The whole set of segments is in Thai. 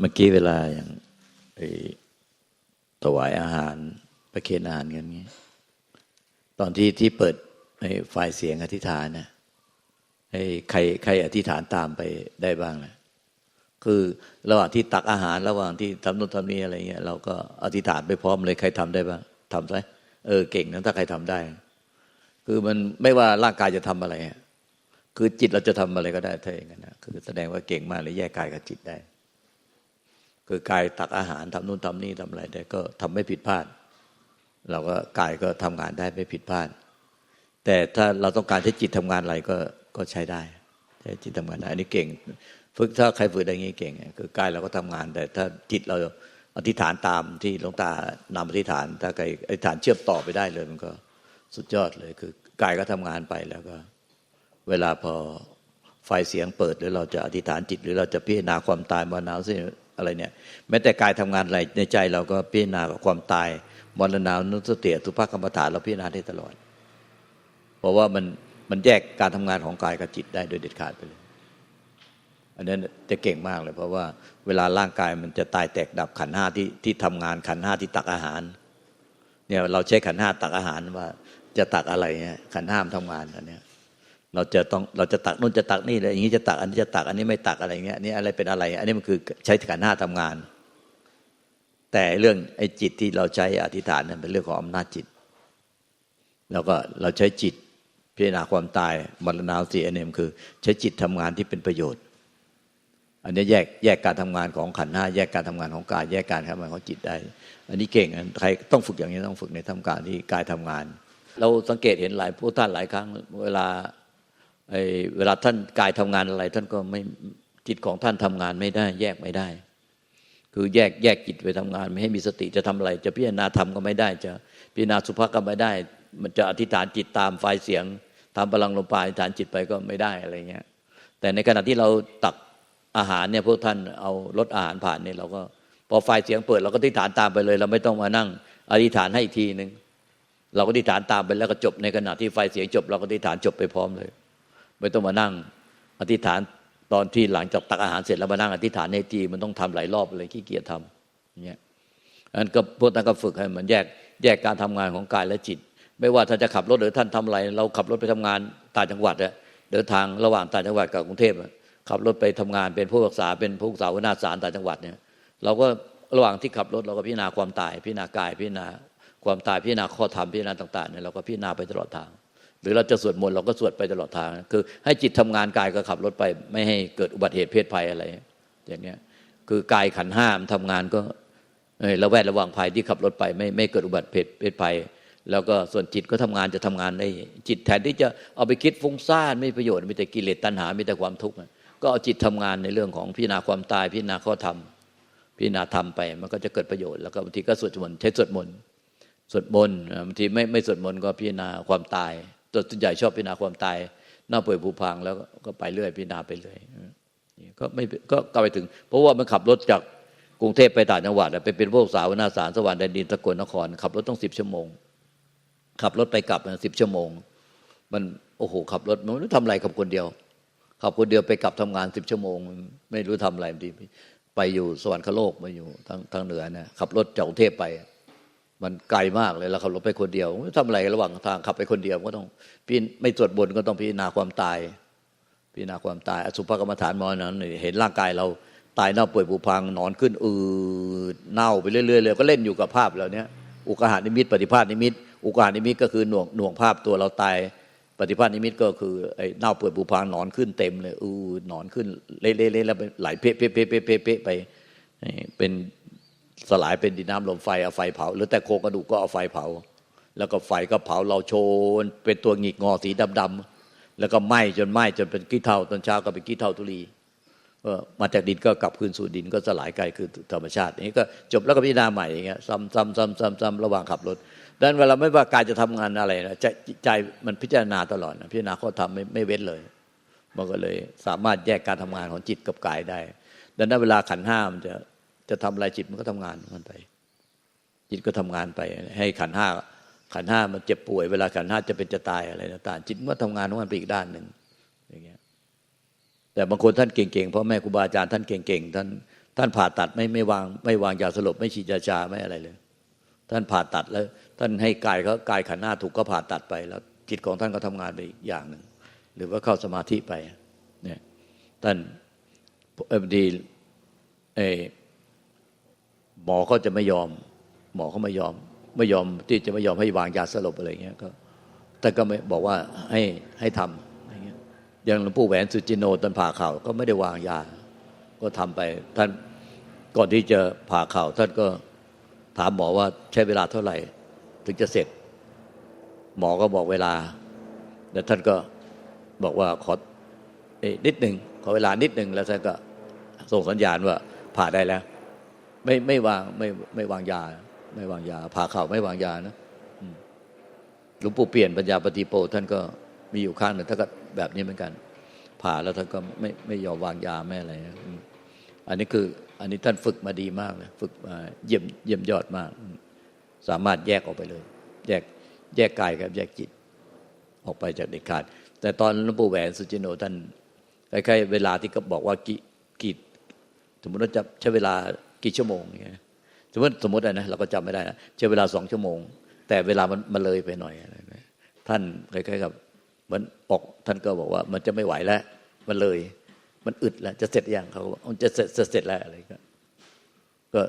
เมื่อกี้เวลาอย่างไปถวายอาหารประเคนอาหารกันนี้ ตอนที่ที่เปิดให้ไฟเสียงอธิษฐานนะให้ใครใครอธิษฐานตามไปได้บ้างนะคือระหว่างที่ตักอาหารระหว่างที่ทำนู่นทำนี่อะไรเงี้ยเราก็อธิษฐานไปพร้อมเลยใครทำได้บ้างทำไหมเออเก่งนะถ้าใครทำได้ คือมันไม่ว่าร่างกายจะทำอะไรคือจิตเราจะทำอะไรก็ได้ถ้าอย่างนั้นนะคือแสดงว่าเก่งมากเลยแยกกายกับจิตได้ คือกายตักอาหารทำนู่นทำนี่ทำอะไรได้ก็ทำไม่ผิดพลาด เราก็กายก็ทำงานได้ไม่ผิดพลาด แต่ถ้าเราต้องการให้จิตทำงานอะไรก็ก็ใช้ได้ใช้จิตทำงานได้อันนี้เก่ง ฝึกถ้าใครฝึกได้งี้เก่ง คือกายเราก็ทำงาน แต่ถ้าจิตเราอธิษฐานตามที่หลวงตานำอธิษฐาน ถ้าใครอธิษฐานเชื่อมต่อไปได้เลย มันก็สุดยอดเลยคือกายก็ทำงานไปแล้วก็ เวลาพอไฟเสียงเปิดหรือเราจะอธิษฐานจิต หรือเราจะพิจารณาความตายมรณะสิ่ อะไรเนี่ย แม้แต่กายทำงานอะไรในใจเราก็พิจารณากับความตายมรณานุสติทุภกรรมฐานเราพิจารณาได้ตลอด เพราะว่ามันมันแยกการทำงานของกายกับจิตได้โดยเด็ดขาดไปเลย อันนั้นจะเก่งมากเลย เพราะว่าเวลาร่างกายมันจะตายแตกดับขันห้าที่ที่ทำงานขันห้าที่ตักอาหาร เนี่ยเราใช้ขันห้าตักอาหารว่าจะตักอะไรเนี่ยขันห้ามทำงานอันเนี้ย เราจะต้องเราจะตักนู่นจะตักนี่เลยอย่างนี้จะตักอันนี้จะตักอันนี้ไม่ตักอะไรเงี้ยนี่อะไรเป็นอะไร อันนี้มันคือใช้ขันห้าทำงาน แต่เรื่องไอ้จิตที่เราใช้อธิษฐานนั้นเป็นเรื่องของอำนาจจิต แล้วก็เราใช้จิตพิจารณาความตายมรณาสีอันนี้มันคือ ใช้จิตทำงานที่เป็นประโยชน์ อันนี้แยกแยกการทำงานของขันห้าแยกการทำงานของกายแยกการทำงานของจิตได้ อันนี้เก่งใครต้องฝึกอย่างนี้ต้องฝึกในทำการที่กายทำงาน เราสังเกตเห็นหลายผู้ท่านหลายครั้ง เวลา ไอ้เวลาท่านกายทำงานอะไร ท่านก็ไม่จิตของท่านทำงานไม่ได้ แยกไม่ได้ คือแยกแยกจิตไปทำงาน ไม่ให้มีสติจะทำอะไร จะพิจารณาธรรมก็ไม่ได้ จะพิจารณาสุภาพก็ไม่ได้ มันจะอธิษฐานจิตตามไฟเสียงทำพลังลมปราอธิษฐานจิตไปก็ไม่ได้อะไรเงี้ย แต่ในขณะที่เราตักอาหารเนี่ยพวกท่านเอารถอาหารผ่านเนี่ยเราก็พอไฟเสียงเปิดเราก็อธิษฐานตามไปเลย เราไม่ต้องมานั่งอธิษฐานให้อีกทีหนึ่งเราก็อธิษฐานตามไปแล้วก็จบในขณะที่ไฟเสียงจบ เราก็อธิษฐานจบไปพร้อมเลย ไม่ต้องมานั่งอธิษฐานตอนที่หลังจากตักอาหารเสร็จแล้วมานั่งอธิษฐานในทีมันต้องทำหลายรอบเลยขี้เกียจทำอย่างเงี้ยอันก็พวกท่านก็ฝึกให้มันแยกแยกการทำงานของกายและจิต ไม่ว่าท่านจะขับรถหรือท่านทำอะไรเราขับรถไปทำงานต่างจังหวัดอะเดินทางระหว่างต่างจังหวัดกับกรุงเทพขับรถไปทำงานเป็นผู้รักษาเป็นผู้รักษาหัวหน้าศาลต่างจังหวัดเนี่ยเราก็ระหว่างที่ขับรถเราก็พิจารณาความตายพิจารณากายพิจารณาความตายพิจารณาข้อธรรมพิจารณาต่างๆเนี่ยเราก็พิจารณาไปตลอดทาง หรือเราจะสวดมนต์เราก็สวดไปตลอดทางคือ ให้จิตทำงานกายก็ขับรถไป ไม่ให้เกิดอุบัติเหตุเพศภัยอะไร อย่างเนี้ยคือกายขันห้ามทำงานก็เระแวดระวังภัยที่ขับรถไป ไม่ไม่เกิดอุบัติเหตุเพศภัย แล้วก็ส่วนจิตก็ทำงานจะทำงานได้จิตแทนที่จะเอาไปคิดฟุ้งซ่านไม่ประโยชน์มีแต่กิเลสตัณหามีแต่ความทุกข์ก็เอาจิตทำงานในเรื่องของพิจารณาความตายพิจารณาข้อธรรมพิจารณาธรรมไปมันก็จะเกิดประโยชน์แล้วก็บางทีก็สวดมนต์ใช้สวดมนต์สวดมนต์บางทีไม่ไม่สวดมนต์ก็พิจารณาความตาย ตัวใหญ่ชอบพิจารณาความตายหน้าป่วยผูพังแล้วก็ไปเรื่อยพิจารณาไปเรื่อยก็ไม่ก็กลับไปถึง เพราะว่ามันขับรถจากกรุงเทพไปต่างจังหวัดไปเป็นพวกสาวนาสารสวรรค์แดนดินสกลนคร ขับรถต้องสิบชั่วโมง ขับรถไปกลับสิบชั่วโมง มันโอ้โห ขับรถมันไม่รู้ทำอะไรขับคนเดียว ขับคนเดียวไปกลับทำงานสิบชั่วโมง ไม่รู้ทำอะไรดีไปอยู่สวรรคโลกมาอยู่ทางทางเหนือนะขับรถจากกรุงเทพไป มันไกลมากเลยแล้วขับรถไปคนเดียวทำอะไรระหว่างทางขับไปคนเดียวก็ต้องพี่ไม่ตรวจบนก็ต้องพิจารณาความตาย พิจารณาความตายอสุภกรรมฐานมอนั้นเห็นร่างกายเราตายเน่าป่วยผุพังนอนขึ้นอืดเน่าไปเรื่อยๆเลยก็เล่นอยู่กับภาพเหล่านี้อุกาหานิมิต ปฏิภาณนิมิต อุกาหานิมิตก็คือหน่วงหน่วงภาพตัวเราตาย ปฏิภาณนิมิตก็คือไอ้เน่าเปื่อยผุพังนอนขึ้นเต็มเลยอือนอนขึ้นเละๆแล้วไหลเป๊ะเป๊ะเปะเป๊ะเปะไปเป็น สลายเป็นดินน้ำลมไฟเอาไฟเผาหรือแต่โครงกระดูกก็เอาไฟเผา แล้วก็ไฟก็เผาเราโชน เป็นตัวหงิกงอสีดำๆแล้วก็ไหม้จนไหม้จนเป็นกี้เท่าตอนเช้าก็เป็นกี้เท่าทุลีมาจากดินก็กลับคืนสู่ดินก็สลายกายคือธรรมชาตินี้ก็จบแล้วก็พิจารณาใหม่อย่างเงี้ยซ้ำซ้ำซ้ำซ้ำซ้ำระหว่างขับรถดังนั้นเวลาไม่ว่ากายจะทำงานอะไรนะใจใจมันพิจารณาตลอดนะพิจารณาข้อธรรมไม่ไม่เว้นเลยมันก็เลยสามารถแยกการทำงานของจิตกับกายได้ ดังนั้นเวลาขันห้ามันจะ จะทำอะไรจิตมันก็ทำงานมันไป จิตก็ทำงานไป ให้ขันห้าขันห้ามันเจ็บป่วยเวลาขันห้าจะเป็นจะตายอะไรต่างจิตมันทำงานของมันไปอีกด้านหนึ่งอย่างเงี้ยแต่บางคนท่านเก่งๆเพราะแม่ครูบาอาจารย์ท่านเก่งๆท่านท่านผ่าตัดไม่ไม่วางไม่วางยาสลบไม่ฉีดยาชาไม่อะไรเลย ท่านผ่าตัดแล้ว ท่านให้กายเขากายขันหน้าถูกก็ผ่าตัดไปแล้วจิตของท่านก็ทำงานไปอีกอย่างหนึ่งหรือว่าเข้าสมาธิไปเนี่ยท่านเออดีเอ หมอเขาจะไม่ยอม หมอเขาไม่ยอม ไม่ยอมที่จะไม่ยอมให้วางยาสลบอะไรเงี้ยก็ท่านก็ไม่บอกว่าให้ให้ทำอะไรเงี้ยอย่างหลวงปู่แหวนสุจินโนตอนผ่าเข่าก็ไม่ได้วางยา ก็ทำไปท่านก่อนที่จะผ่าเข่าท่านก็ถามหมอว่าใช้เวลาเท่าไหร่ ถึงจะเสร็จ หมอก็บอกเวลาแล้วท่านก็บอกว่าขออนิดหนึ่งขอเวลานิดหนึ่งแล้วท่านก็ส่งสัญญาณว่าผ่าได้แล้ว ไม่ไม่วางไม่ไม่วางยา ไม่วางยาผ่าเข่าไม่วางยานะหลวงปู่เปลี่ยนปัญญาปฏิโปท่านก็มีอยู่ข้างหนึ่งท่านก็แบบนี้เหมือนกัน ผ่าแล้วท่านก็ไม่ไม่ยอมวางยาไม่อะไรนะอันนี้คือ อันนี้ท่านฝึกมาดีมากเลยฝึกมาเยี่ยมเยี่ยมยอดมาก สามารถแยกออกไปเลย แยกแยกกายกับแยกจิต ออกไปจากเด็ดขาด แต่ตอนหลวงปู่แหวนสุจิโนท่านใกล้ๆเวลาที่ก็บอกว่ากี่กี่สมมติว่าจะใช้เวลา กี่ชั่วโมงอย่างเงี้ยสมมติสมมตินะเราก็จำไม่ได้นะใช้เวลาสองชั่วโมง แต่เวลามันมันเลยไปหน่อยอะไรนะท่านคล้ายๆกับเหมันออกท่านก็บอกว่า มันจะไม่ไหวแล้วมันเลย มันอึดแล้วจะเสร็จยังเขาบอกจะเสร็จจะเสร็จแล้วอะไรก็ก็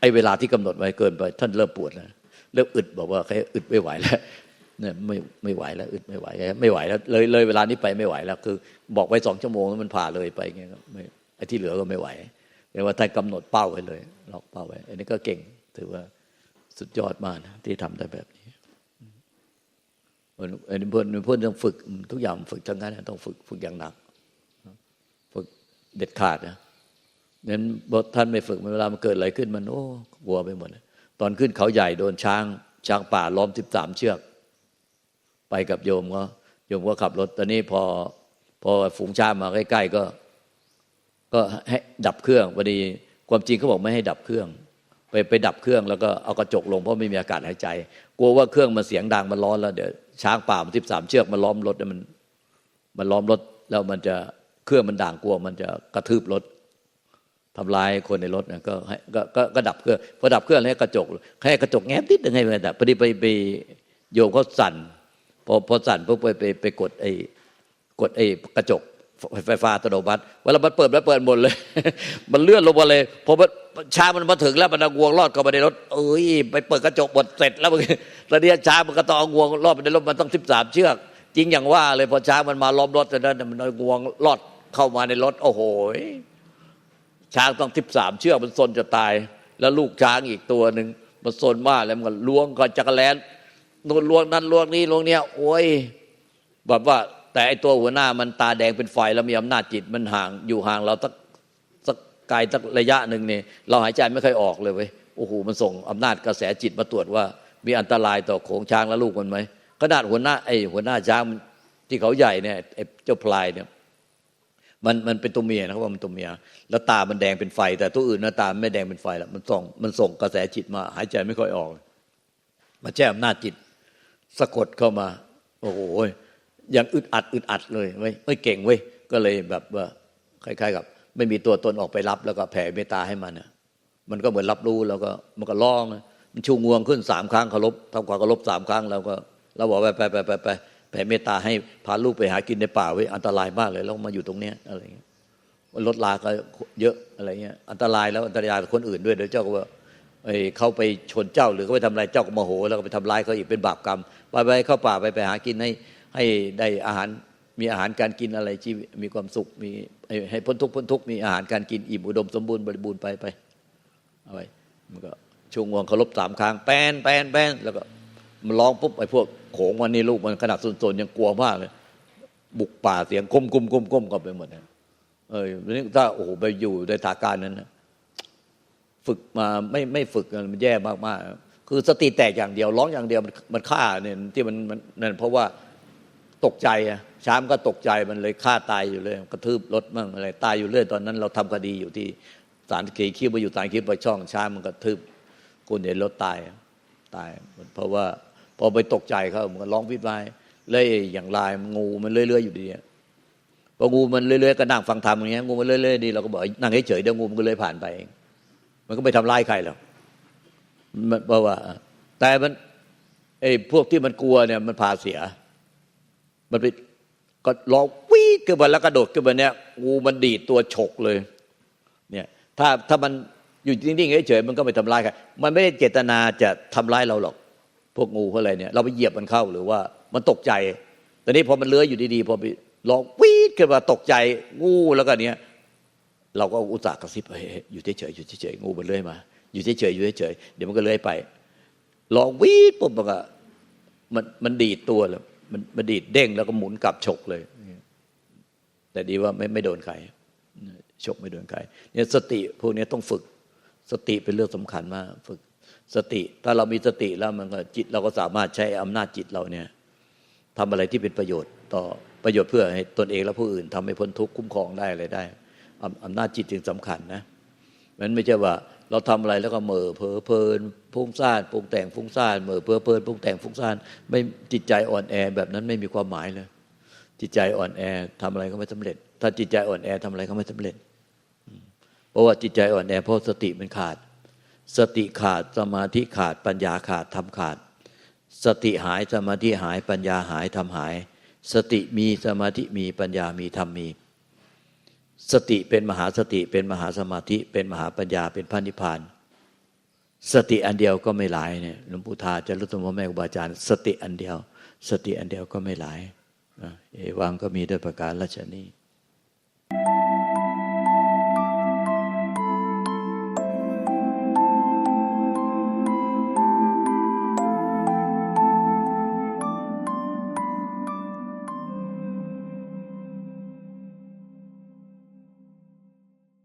ไอเวลาที่กำหนดไว้เกินไป ท่านเริ่มปวดแล้วเริ่มอึดบอกว่าแค่อึดไม่ไหวแล้วเนี่ยไม่ไม่ไหวแล้วอึดไม่ไหวแล้วไม่ไหวแล้วเลยเลยเวลานี้ไปไม่ไหวแล้ว คือ บอกไว้สองชั่วโมงแล้วมันผ่าเลยไปเงี้ยไม่ไอ้ที่เหลือก็ไม่ไหว เรียกว่าท่านกำหนดเป้าไว้เลยล็อกเป้าไว้ อันนี้ก็เก่ง ถือว่าสุดยอดมากนะที่ทำได้แบบนี้อันนี้เพื่อนเพื่อนต้องฝึกทุกอย่างฝึกทั้งนั้นต้องฝึกฝึกอย่างหนักฝึกเด็ดขาดนะนั้นท่านไม่ฝึกเวลามันเกิดอะไรขึ้นมันโอ้กลัวไปหมดตอนขึ้นเขาใหญ่โดนช้าง ช้างป่าล้อมสิบสามเชือก ไปกับโยมก็โยมก็ขับรถ ตอนนี้พอ พอฝูงช้างมาใกล้ๆก็ ก็ให้ดับเครื่องพอดีความจริงเขาบอกไม่ให้ดับเครื่อง ไปไปดับเครื่องแล้วก็เอากระจกลงเพราะไม่มีอากาศหายใจ กลัวว่าเครื่องมันเสียงดังมันร้อนแล้วเดี๋ยวช้างป่ามันสิบสามเชือกมันล้อมรถมันมันล้อมรถแล้วมันจะเครื่องมันด่างกลัว มันจะกระทืบรถทำลายคนในรถนะก็ก็ก็ก็ดับเครื่องพอดับเครื่องให้กระจกให้กระจกแง้มนิดนึงให้มันดับพอดีไปไปโยมเขาสั่นพอพอสั่นปุ๊บไปไปไปกดไอ้กดไอ้กระจก ไฟฟ้าอัตโนมัติเวลามันเปิดแล้วเปิดหมดเลย มันเลื่อนลงมาเลยพอมันช้ามันมาถึงแล้วมันงวงรอดเข้ามาในรถเอ้ยไปเปิดกระจกหมดเสร็จแล้วตอนนี้ช้ามันก็ต้องเอางวงรอดไปในรถมันต้องสิบสามเชือก จริงอย่างว่าเลยพอช้ามันมาล้อมรถแต่นั้นมันงวงรอดเข้ามาในรถ โอ้โหช้างต้องทิบสามเชือกมันซนจะตาย แล้วลูกช้างอีกตัวหนึ่งมันซนมากแล้วมันล้วงก็จักรแลนนู่นล้วงนั้นล้วงนี้ล้วงเนี้ยโอ้ยแบบว่า แต่ไอตัวหัวหน้ามันตาแดงเป็นไฟแล้วมีอำนาจจิตมันห่างอยู่ห่างเราสักสักไกลสักระยะหนึ่งเนี่ยเราหายใจไม่ค่อยออกเลยเว้ยโอ้โหมันส่งอำนาจกระแสจิตมาตรวจว่า มีอันตรายต่อโขงช้างและลูกมันไหมขนาดหัวหน้าไอหัวหน้าช้างที่เขาใหญ่เนี่ยไอเจ้าพลายเนี่ยมันมันเป็นตัวเมียนะครับว่ามันตัวเมีย แล้วตามันแดงเป็นไฟ แต่ตัวอื่นนะตาไม่แดงเป็นไฟแล้วมันส่งมันส่งกระแสจิตมา หายใจไม่ค่อยออกมาแช่อำนาจจิตสะกดเข้ามา โอ้โห อยังอึดอัดอึดอัดเลยเว้ยไม่เก่งเว้ยก็เลยแบบว่าคล้ายๆกับ ไม่มีตัวตนออกไปรับแล้วก็แผ่เมตตาให้มันนะมันก็เหมือนรับรู้แล้วก็มันก็ร้อง มันชูงวงขึ้นสามครั้งเคารพทำความเคารพสามครั้งแล้วก็เราบอกไปไปไปไปไปแผ่เมตตาให้พาลูกไปหากินในป่าไว้อันตรายมากเลยแล้วมาอยู่ตรงเนี้ยอะไรเงี้ยรถลาก็เยอะอะไรเงี้ยอันตรายแล้วอันตรายคนอื่นด้วยเดี๋ยวเจ้าก็ว่าเขาไปชนเจ้าหรือเขาไปทำอะไรเจ้าก็โมโห แล้วก็ไปทำร้ายเขาอีกเป็นบาปกรรมไปไปเข้าป่าไปไปหากินให้ ให้ได้อาหารมีอาหารการกินอะไรชีวิตมีความสุขมีให้พ้นทุกข์พ้นทุกข์มีอาหารการกินอิ่มอุดมสมบูรณ์บริบูรณ์ไปไปเอาไว้มันก็ช่วงวงเคารพสามครั้งแป้นแป้นแป้นแล้วก็มันร้องปุ๊บไอ้พวกโขงวันนี้ลูกมันขนาดสนๆยังกลัวมากเลย บุกป่าเสียงก้มก้มก้มก้มก็ไปหมดนะเออนี่ถ้าโอ้โหไปอยู่ในถาการนั้นนะฝึกมาไม่ไม่ฝึกมันแย่มากๆคือสติแตกอย่างเดียวร้องอย่างเดียวมันมันฆ่าเนี่ยที่มันมันนั่นเพราะว่า ตกใจอะช้างก็ตกใจมันเลยฆ่าตายอยู่เลย กระทืบรถมั่งอะไรตายอยู่เรื่อยตอนนั้น เราทำคดีอยู่ที่ศาลเขีคิวมาอยู่ศาลคิวไปช่องช้างมันกระทืบคนเห็นรถตายตาย เพราะว่าพอไปตกใจเขามันก็ร้องพิษไว้เลยอย่างลายงูมันเรื่อยๆอยู่ดีพองูมันเรื่อยๆก็นั่งฟังธรรมอย่างเงี้ยงูมันเรื่อยๆดีเราก็บอกนั่งเฉยๆเดี๋ยวงูมันก็เลยผ่านไปเองมันก็ไม่ทำร้ายใครหรอกมันเพราะว่า แต่มันไอ้พวกที่มันกลัวเนี่ยมันพาเสีย มันไปก็ร้องวีดขึ้นมาแล้วกระโดดขึ้นมาเนี่ยงูมันดีดตัวฉกเลยเนี่ยถ้าถ้ามันอยู่นิ่งๆเฉยๆมันก็ไม่ทำร้ายใครมันไม่ได้เจตนาจะทำร้ายเราหรอก พวกงูพวกอะไรเนี่ย เราไปเหยียบมันเข้าหรือว่ามันตกใจแต่นี้พอมันเลื้อยอยู่ดีๆพอไปร้องวีดขึ้นมาตกใจงูแล้วก็เนี้ยเราก็อุตส่าห์กระซิบเฮ้ยอยู่เฉยๆอยู่เฉยๆงูมันเลื้อยมา อยู่เฉยๆอยู่เฉยๆเดี๋ยวมันก็เลื้อยไปร้องวีดปุ๊บมันก็มันมันดีดตัวแล้ว มันมันดีดเด้งแล้วก็หมุนกลับฉกเลย แต่ดีว่าไม่ไม่โดนใครฉกไม่โดนใครเนี่ยสติพวกนี้ต้องฝึก สติเป็นเรื่องสำคัญมากฝึกสติ ถ้าเรามีสติแล้วมันก็จิตเราก็สามารถใช้อำนาจจิตเราเนี่ยทำอะไรที่เป็นประโยชน์ต่อประโยชน์เพื่อให้ตนเองและผู้อื่นทำให้พ้นทุกข์คุ้มครองได้อะไรได้อำอำนาจจิตจึงสำคัญนะมันไม่ใช่ว่า เราทำอะไรแล้วก็เหม่อเพ้อเพลินฟุ้งซ่านปรุงแต่งฟุ้งซ่านเหม่อเพ้อเพลินปรุงแต่งฟุ้งซ่านไม่จิตใจอ่อนแอแบบนั้นไม่มีความหมายเลย จิตใจอ่อนแอทำอะไรก็ไม่สำเร็จ ถ้าจิตใจอ่อนแอทำอะไรก็ไม่สำเร็จ เพราะว่าจิตใจอ่อนแอเพราะสติมันขาด สติขาดสมาธิขาดปัญญาขาดทำขาด สติหายสมาธิหายปัญญาหายทำหาย สติมีสมาธิมีปัญญามีธรรมมี สติเป็นมหาสติเป็นมหาสมาธิ เป็นมหาปัญญาเป็นพระนิพพาน สติอันเดียวก็ไม่หลายเนี่ยหลวงปู่ทาจะรุตมแม่ครูบาอาจารย์ สติอันเดียว สติอันเดียวก็ไม่หลายเอวังก็มีด้วยประการราชนี้